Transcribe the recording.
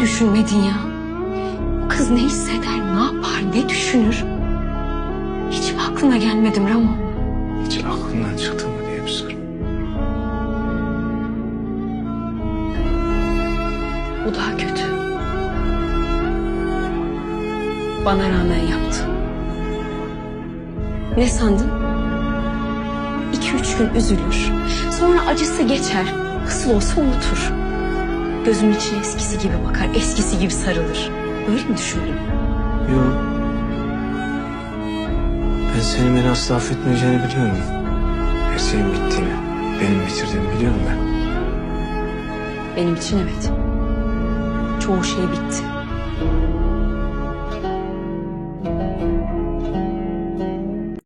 düşünmedin ya? O kız ne hisseder, ne yapar, ne düşünür? Hiç mi aklına gelmedi Ramo? Hiç aklından çıktı mı diye bir soru. Bu daha kötü. Bana rağmen yaptı. Ne sandın? İki üç gün üzülür. Sonra acısı geçer. Nasıl olsa unutur. Gözümün içine eskisi gibi bakar, eskisi gibi sarılır. Öyle mi düşündün? Yok. Ben senin beni asla affetmeyeceğini biliyorum. Her şeyin bittiğini, benim bitirdiğimi biliyorum ben. Benim için evet. Çoğu şey bitti.